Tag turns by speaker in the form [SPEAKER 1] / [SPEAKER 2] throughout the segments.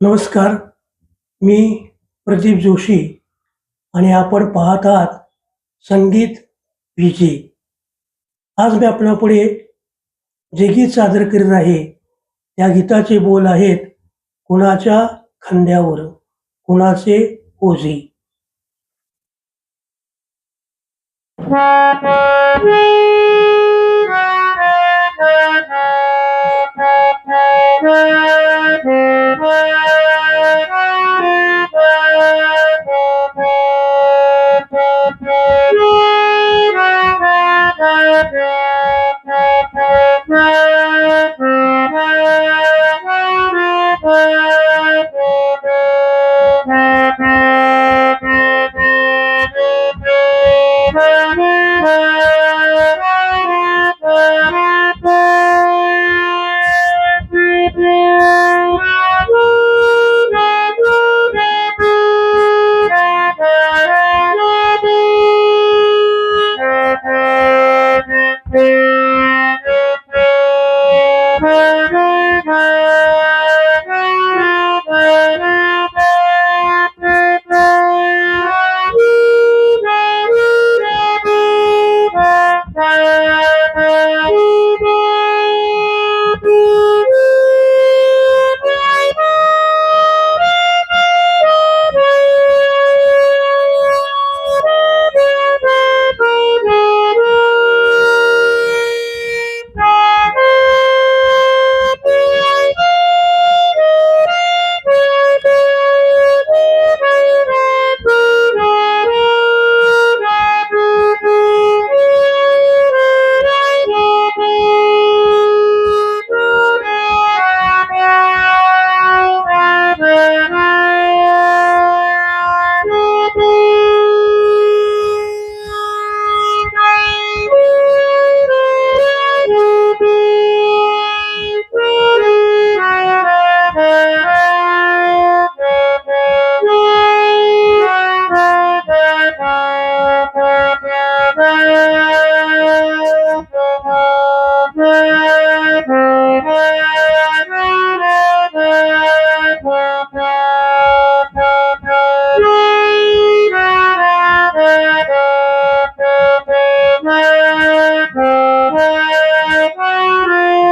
[SPEAKER 1] नमस्कार मी प्रदीप जोशी आणि आपण पाहत आहात संगीत विजी आज मी आपल्यापुढे जे गीत सादर करीत आहे त्या गीताचे बोल आहेत कुणाच्या खांद्यावर कुणाचे ओझी? Thank you.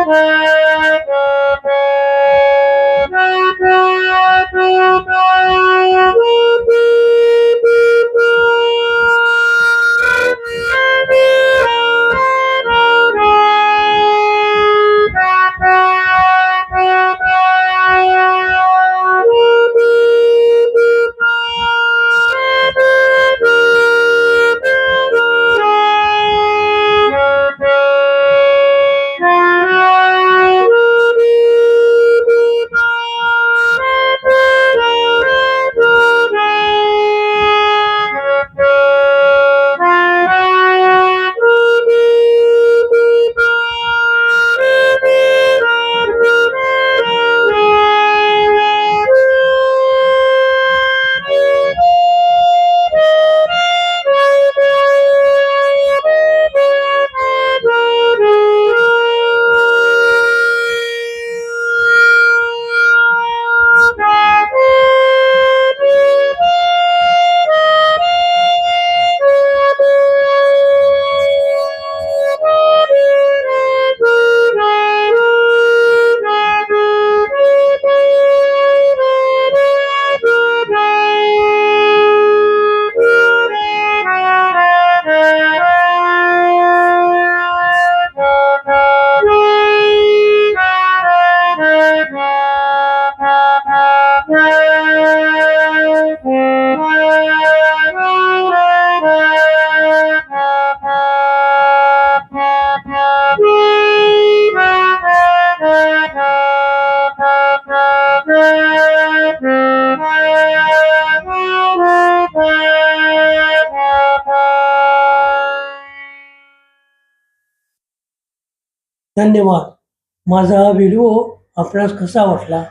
[SPEAKER 1] Bye. धन्यवाद. माझा हा व्हिडिओ आपणास कसा वाटला?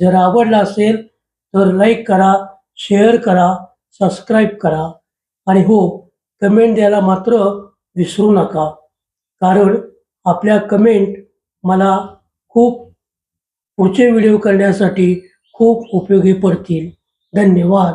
[SPEAKER 1] जर आवडला असेल तर लाईक करा शेअर करा सबस्क्राईब करा. आणि हो कमेंट द्यायला मात्र विसरू नका. कारण आपल्या कमेंट मला खूप पुढचे व्हिडिओ करण्यासाठी खूप उपयोगी पडतील. धन्यवाद.